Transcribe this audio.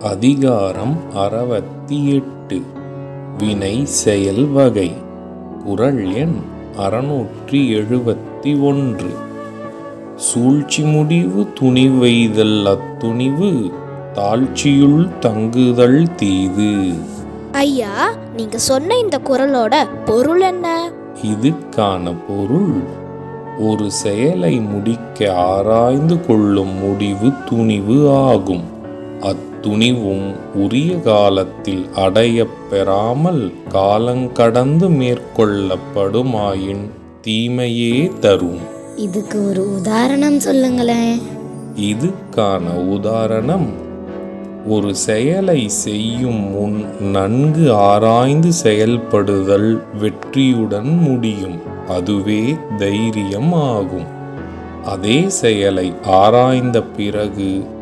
அதிகாரம் அறுபத்தி எட்டு வினை செயல் வகை. குரல் எண் அறுநூற்றி எழுபத்தி ஒன்று சூழ்ச்சி முடிவு துணிவெய்தல் அத்துணிவு. தாழ்ச்சியுள் தங்குதல் தீது. ஐயா நீங்க சொன்ன இந்த குரலோட பொருள் என்ன? இதுக்கான பொருள் ஒரு செயலை முடிக்க ஆராய்ந்து கொள்ளும் முடிவு துணிவு ஆகும். அத்துணிவும் உரிய காலத்தில் அடையப் பெறாமல் காலங்கடந்து மேற்கொள்ளப்படுமாயின் தீமையே தரும். இதுக்கு ஒரு உதாரணம் சொல்லுங்களேன். இதுக்கான உதாரணம் ஒரு செயலை செய்யும் முன் நன்கு ஆராய்ந்து செயல்படுதல் வெற்றியுடன் முடியும். அதுவே தைரியம் ஆகும் அதே செயலை ஆராய்ந்த பிறகு